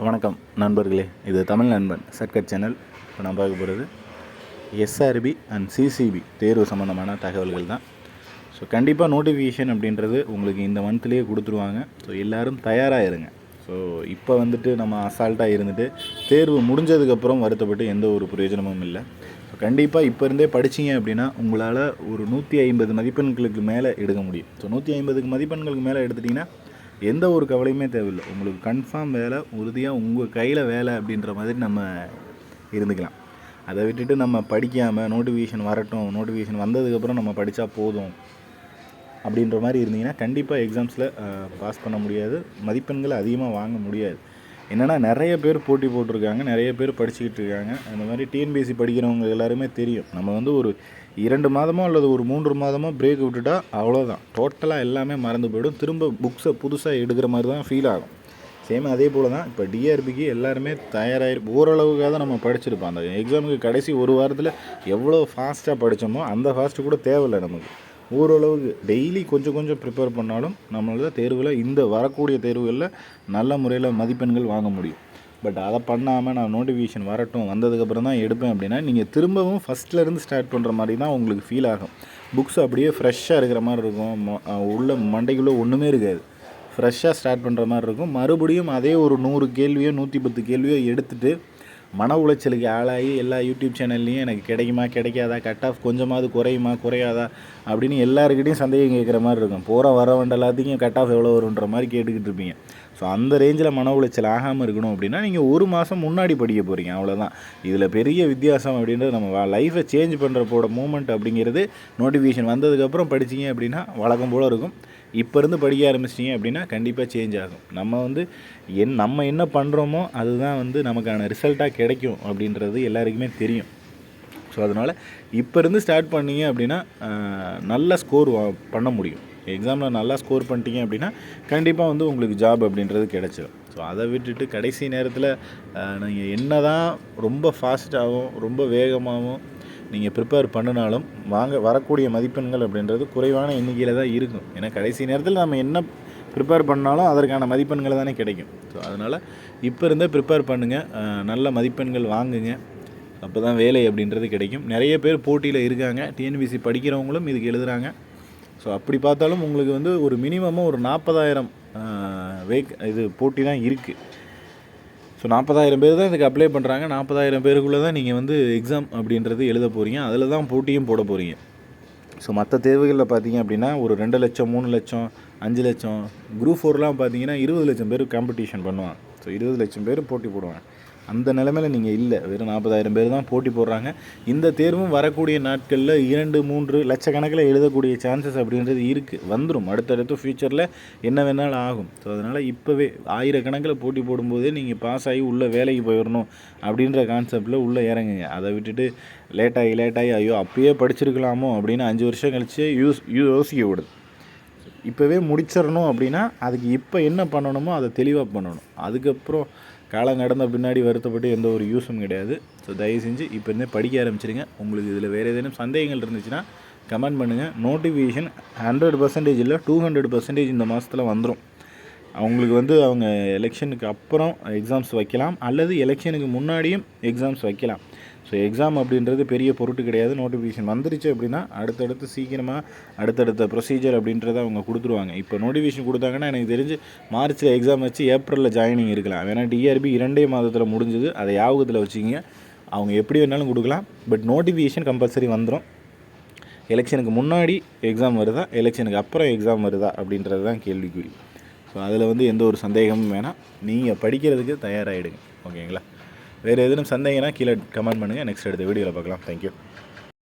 வணக்கம் நண்பர்களே இது தமிழ் நண்பன் சர்க்கட் சேனல். இப்போ நான் பார்க்க போகிறது எஸ்ஆர்பி அண்ட் சிசிபி தேர்வு சம்மந்தமான தகவல்கள் தான். ஸோ கண்டிப்பாக நோட்டிஃபிகேஷன் அப்படின்றது உங்களுக்கு இந்த மந்த்லேயே கொடுத்துருவாங்க. ஸோ எல்லோரும் தயாராக இருங்க. ஸோ இப்போ வந்துட்டு நம்ம அசால்ட்டாக இருந்துட்டு தேர்வு முடிஞ்சதுக்கப்புறம் வருத்தப்பட்டு எந்த ஒரு பிரயோஜனமும் இல்லை. ஸோ கண்டிப்பாக இப்போ இருந்தே படிச்சீங்க அப்படின்னா உங்களால் ஒரு நூற்றி ஐம்பது மதிப்பெண்களுக்கு மேலே எடுக்க முடியும். ஸோ நூற்றி ஐம்பதுக்கு மதிப்பெண்களுக்கு மேலே எடுத்துட்டிங்கன்னா எந்த ஒரு கவலையுமே தேவையில்லை. உங்களுக்கு கன்ஃபார்ம் வேலை உறுதியாக உங்கள் கையில் வேலை அப்படின்ற மாதிரி நம்ம இருந்துக்கலாம். அதை விட்டுட்டு நம்ம படிக்காமல் நோட்டிஃபிகேஷன் வரட்டும் நோட்டிஃபிகேஷன் வந்ததுக்கப்புறம் நம்ம படித்தா போதும் அப்படின்ற மாதிரி இருந்தீங்கன்னா கண்டிப்பாக எக்ஸாம்ஸில் பாஸ் பண்ண முடியாது. மதிப்பெண்களை அதிகமாக வாங்க முடியாது. என்னென்னா நிறைய பேர் போட்டி போட்டிருக்காங்க நிறைய பேர் படிச்சுக்கிட்டு இருக்காங்க. அந்த மாதிரி டிஎன்பிஎஸ்சி படிக்கிறவங்க எல்லாருமே தெரியும். நம்ம வந்து ஒரு இரண்டு மாதமோ அல்லது ஒரு மூன்று மாதமோ பிரேக் விட்டுட்டா அவ்வளோதான் டோட்டலாக எல்லாமே மறந்து போயிடும். திரும்ப புக்ஸை புதுசாக எடுக்கிற மாதிரி தான் ஃபீல் ஆகும். சேம் அதே போல் தான் இப்போ டிஆர்பிக்கு எல்லாருமே தயாராகி ஓரளவுக்காக தான் நம்ம படிச்சிருப்போம். அந்த எக்ஸாமுக்கு கடைசி ஒரு வாரத்தில் எவ்வளோ ஃபாஸ்ட்டாக படித்தோமோ அந்த ஃபாஸ்ட்டு கூட தேவையில்லை நமக்கு. ஓரளவுக்கு டெய்லி கொஞ்சம் கொஞ்சம் ப்ரிப்பேர் பண்ணாலும் நம்மளால தேர்வில் இந்த வரக்கூடிய தேர்வுகளில் நல்ல முறையில் மதிப்பெண்கள் வாங்க முடியும். பட் அதை பண்ணாமல் நான் நோட்டிஃபிகேஷன் வரட்டும் வந்ததுக்கப்புறம் தான் எடுப்பேன் அப்படின்னா நீங்கள் திரும்பவும் ஃபஸ்ட்லேருந்து ஸ்டார்ட் பண்ணுற மாதிரி தான் உங்களுக்கு ஃபீல் ஆகும். புக்ஸ் அப்படியே ஃப்ரெஷ்ஷாக இருக்கிற மாதிரி இருக்கும். உள்ள மண்டைக்குள்ளே ஒன்றுமே இருக்காது. ஃப்ரெஷ்ஷாக ஸ்டார்ட் பண்ணுற மாதிரி இருக்கும். மறுபடியும் அதே ஒரு நூறு கேள்வியோ நூற்றி பத்து கேள்வியோ எடுத்துகிட்டு மன உளைச்சலுக்கு ஆளாகி எல்லா யூடியூப் சேனல்லையும் எனக்கு கிடைக்குமா கிடைக்காதா கட் ஆஃப் கொஞ்சமாவது குறையுமா குறையாதா அப்படின்னு எல்லாருக்கிட்டையும் சந்தேகம் கேட்குற மாதிரி இருக்கும். போகிற வரவண்ட எல்லாத்தையும் கட் ஆஃப் எவ்வளோ வருன்ற மாதிரி கேட்டுக்கிட்டு இருப்பீங்க. ஸோ அந்த ரேஞ்சில் மன உளைச்சல் ஆகாமல் இருக்கணும் அப்படின்னா நீங்கள் ஒரு மாதம் முன்னாடி படிக்க போகிறீங்க அவ்வளோதான் இதில் பெரிய வித்தியாசம் அப்படின்றது நம்ம லைஃப்பை சேஞ்ச் பண்ணுறப்போட மூமெண்ட் அப்படிங்கிறது நோட்டிஃபிகேஷன் வந்ததுக்கப்புறம் படிச்சீங்க அப்படின்னா வழக்கம் போல் இருக்கும். இப்போ இருந்து படிக்க ஆரம்பிச்சிட்டிங்க அப்படின்னா கண்டிப்பாக சேஞ்ச் ஆகும். நம்ம வந்து என் நம்ம என்ன பண்ணுறோமோ அதுதான் வந்து நமக்கான ரிசல்ட்டாக கிடைக்கும் அப்படின்றது எல்லாருக்குமே தெரியும். ஸோ அதனால் இப்போ இருந்து ஸ்டார்ட் பண்ணிங்க அப்படின்னா நல்ல ஸ்கோர் பண்ண முடியும். எக்ஸாமில் நல்லா ஸ்கோர் பண்ணிட்டீங்க அப்படின்னா கண்டிப்பாக வந்து உங்களுக்கு ஜாப் அப்படின்றது கிடைச்சிடும் ஸோ அதை விட்டுட்டு கடைசி நேரத்தில் நீங்கள் என்ன தான் ரொம்ப ஃபாஸ்ட்டாகவும் ரொம்ப வேகமாகவும் நீங்கள் ப்ரிப்பேர் பண்ணினாலும் வாங்க வரக்கூடிய மதிப்பெண்கள் அப்படின்றது குறைவான எண்ணிக்கையில் தான் இருக்கும். ஏன்னா கடைசி நேரத்தில் நம்ம என்ன ப்ரிப்பேர் பண்ணாலும் அதற்கான மதிப்பெண்கள் தானே கிடைக்கும். ஸோ அதனால் இப்போ இருந்தே ப்ரிப்பேர் பண்ணுங்கள் நல்ல மதிப்பெண்கள் வாங்குங்க. அப்போ தான் வேலை அப்படின்றது கிடைக்கும். நிறைய பேர் போட்டியில் இருக்காங்க. டிஎன்பிசி படிக்கிறவங்களும் இதுக்கு எழுதுகிறாங்க ஸோ அப்படி பார்த்தாலும் உங்களுக்கு வந்து ஒரு மினிமமாக ஒரு நாற்பதாயிரம் வேக் இது போட்டி தான் இருக்குது ஸோ நாற்பதாயிரம் பேர் தான் இதுக்கு அப்ளை பண்ணுறாங்க நாற்பதாயிரம் பேருக்குள்ளே தான் நீங்கள் வந்து எக்ஸாம் அப்படின்றது எழுத போகிறீங்க அதில் தான் போட்டியும் போட போகிறீங்க ஸோ மற்ற தேர்வுகளில் பார்த்தீங்க அப்படின்னா ஒரு ரெண்டு லட்சம் மூணு லட்சம் அஞ்சு லட்சம் குரூப் ஃபோர்லாம் பார்த்தீங்கன்னா இருபது லட்சம் பேர் காம்படிஷன் பண்ணுவாங்க. ஸோ இருபது லட்சம் பேர் போட்டி போடுவாங்க. அந்த நிலைமையில் நீங்கள் இல்லை. வெறும் நாற்பதாயிரம் பேர் தான் போட்டி போடுறாங்க. இந்த தேர்வும் வரக்கூடிய நாட்களில் இரண்டு மூன்று லட்சக்கணக்கில் எழுதக்கூடிய சான்சஸ் அப்படின்றது இருக்குது வந்துடும் அடுத்தடுத்து ஃப்யூச்சரில் என்ன வேணாலும் ஆகும். ஸோ அதனால் இப்போவே ஆயிரக்கணக்கில் போட்டி போடும்போதே நீங்கள் பாஸ் ஆகி உள்ளே வேலைக்கு போயிடணும் அப்படின்ற கான்செப்டில் உள்ளே இறங்குங்க. அதை விட்டுட்டு லேட்டாகி லேட்டாகி ஐயோ அப்பயே படிச்சிருக்கலாமோ அப்படின்னு அஞ்சு வருஷம் கழிச்சு யூஸ் யோசிக்க விடுது. இப்போவே முடிச்சிடணும் அப்படின்னா அதுக்கு இப்போ என்ன பண்ணணுமோ அதை தெளிவாக பண்ணணும். அதுக்கப்புறம் காலம் கடந்த பின்னாடி வருத்தப்பட்டு எந்த ஒரு யூஸும் கிடையாது. ஸோ தயவு செஞ்சு இப்போ இருந்தே படிக்க ஆரம்பிச்சிருங்க. உங்களுக்கு இதில் வேறு ஏதேனும் சந்தேகங்கள் இருந்துச்சுன்னா கமெண்ட் பண்ணுங்கள் நோட்டிஃபிகேஷன் ஹண்ட்ரட் பர்சன்டேஜ் இல்லை டூ ஹண்ட்ரட் பர்சன்டேஜ் இந்த மாதத்தில் வந்துடும் அவங்களுக்கு வந்து அவங்க எலெக்ஷனுக்கு அப்புறம் எக்ஸாம்ஸ் வைக்கலாம். அல்லது எலெக்ஷனுக்கு முன்னாடியும் எக்ஸாம்ஸ் வைக்கலாம். ஸோ எக்ஸாம் அப்படின்றது பெரிய பொருட்டு கிடையாது. நோட்டிஃபிகேஷன் வந்துருச்சு அப்படின்னா அடுத்தடுத்து சீக்கிரமாக அடுத்தடுத்த ப்ரொசீஜர் அப்படின்றத அவங்க கொடுத்துருவாங்க. இப்போ நோட்டிஃபிகேஷன் கொடுத்தாங்கன்னா எனக்கு தெரிஞ்சு மார்ச்சில் எக்ஸாம் வச்சு ஏப்ரலில் ஜாயினிங் இருக்கலாம். ஏன்னா டிஆர்பி இரண்டே மாதத்தில் முடிஞ்சது. அதை யாபகத்தில் வச்சுக்கிங்க. அவங்க எப்படி வேணாலும் கொடுக்கலாம். பட் நோட்டிஃபிகேஷன் கம்பல்சரி வந்துடும் எலெக்ஷனுக்கு முன்னாடி எக்ஸாம் வருதா? எலெக்ஷனுக்கு அப்புறம் எக்ஸாம் வருதா? அப்படின்றது தான் கேள்விக்குறி. ஸோ அதில் வந்து எந்த ஒரு சந்தேகமும் வேணாம். நீங்கள் படிக்கிறதுக்கு தயாராகிடுங்க ஓகேங்களா? வேறு எதுவும் சந்தேகம்னா கீழே கமெண்ட் பண்ணுங்கள் நெக்ஸ்ட் எடுத்த வீடியோவில் பார்க்கலாம். தேங்க்யூ